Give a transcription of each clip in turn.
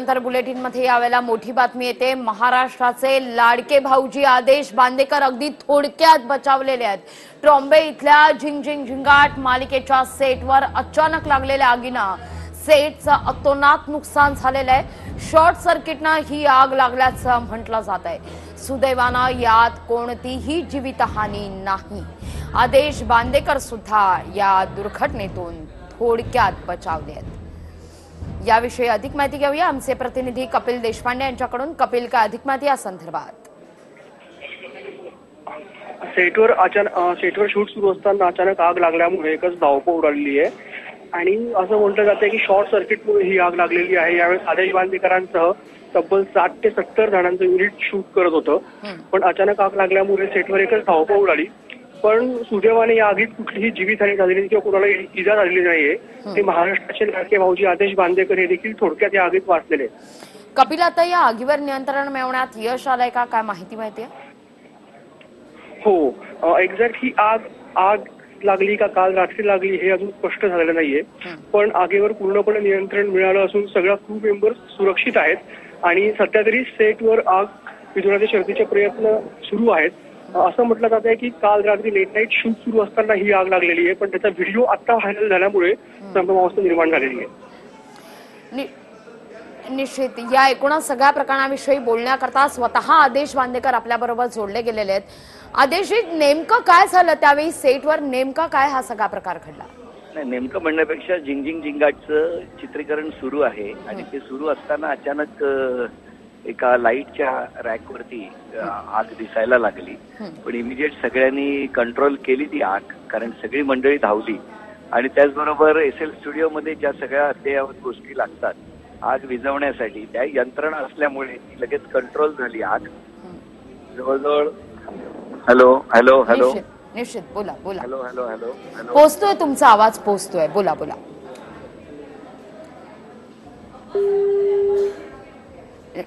नंतर बुलेटिनमध्ये यावेळेला मोठी बातमी येते. महाराष्ट्राचे लाडके भाऊजी आदेश बांदेकर अगदी थोडक्यात बचावलेले आहेत. ट्रॉम्बे इथल्या झिंग झिंग झिंगाट मालिकेच्या सेटवर अचानक लागलेल्या आगीनं सेटचं अतोनात नुकसान झालेलं आहे. शॉर्ट सर्किटनं ही आग लागल्याचं म्हटलं जात आहे. सुदैवानं यात कोणतीही जीवितहानी नाही. आदेश बांदेकर सुद्धा या दुर्घटनेतून थोडक्यात बचावले आहेत. याविषयी अधिक माहिती घेऊया. आमचे प्रतिनिधी कपिल देशपांडे यांच्याकडून. कपिल काय अधिक माहिती या संदर्भात? सेटवर अचानक सेटवर शूट सुरू असताना अचानक आग लागल्यामुळे एकच धावपळ उडालेली आहे. आणि असं म्हटलं जातं की शॉर्ट सर्किटमुळे ही आग लागलेली आहे. यावेळेस आदेश बांदेकरांसह तब्बल साठ ते सत्तर जणांचं युनिट शूट करत होतं. पण अचानक आग लागल्यामुळे सेटवर एकच धावपळ उडाली. पण सुदैवाने या आगीत कुठलीही जीवितहानी झालेली नाही किंवा कोणाला इजा झालेली नाहीये. ते महाराष्ट्राचे लाडके भाऊजी आदेश बांदेकर हे देखील थोडक्यात या आगीत वाचलेले. कपिल आता या आगीवर नियंत्रण मिळवण्यात यश आलंय का? काय माहिती माहिती आहे हो. एक्झॅक्ट ही आग आग लागली का काल रात्री लागली हे अजून स्पष्ट झालेलं नाहीये. पण आगीवर पूर्णपणे नियंत्रण मिळालं असून सगळ्या क्रू मेंबर्स सुरक्षित आहेत आणि सध्या तरी सेटवर आग विझवण्याचे शर्थीचे प्रयत्न सुरू आहेत. असं म्हटलं जात आहे की काल रात्री लेट नाईट शूट सुरू असताना ही आग लागलेली आहे पण त्याचा व्हिडिओ आता व्हायरल झाल्यामुळे संभ्रमावस्था निर्माण झालेली आहे. निश्चित. या एकूण सगळ्या प्रकरणाविषयी बोलण्याकरता स्वतः आदेश बांदेकर आपल्याबरोबर जोडले गेलेले आहेत. आदेशजी नेमकं काय झालं त्यावेळी? सेटवर नेमका काय हा सगळा प्रकार घडला? नाही नेमकं म्हणण्यापेक्षा झिंग झिंग झिंगाटचं चित्रीकरण सुरू आहे आणि ते सुरू असताना अचानक एका लाईटच्या रॅकवरती आग दिसायला लागली. पण इमिजिएट सगळ्यांनी कंट्रोल केली ती आग कारण सगळी मंडळी धावली. आणि त्याचबरोबर एस एल स्टुडिओमध्ये ज्या सगळ्या अद्ययावत गोष्टी लागतात आग विझवण्यासाठी त्या यंत्रणा असल्यामुळे ती लगेच कंट्रोल झाली आग. जवळजवळ हॅलो हॅलो हॅलो. निश्चित बोला बोला. Hello hello hello hello. पोचतोय तुमचा आवाज पोचतोय बोला बोला.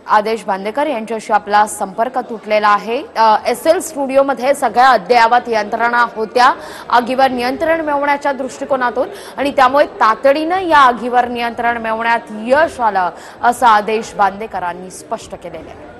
आदेश बांदेकर यांच्याशी आपला संपर्क तुटलेला आहे. एस एल स्टुडिओमध्ये सगळ्या अद्ययावत यंत्रणा होत्या. आगीवर नियंत्रण मिळवण्याच्या दृष्टिकोनातून आणि त्यामुळे तातडीनं या आगीवर नियंत्रण मिळवण्यात यश आलं असं आदेश बांदेकरांनी स्पष्ट केलेलं आहे.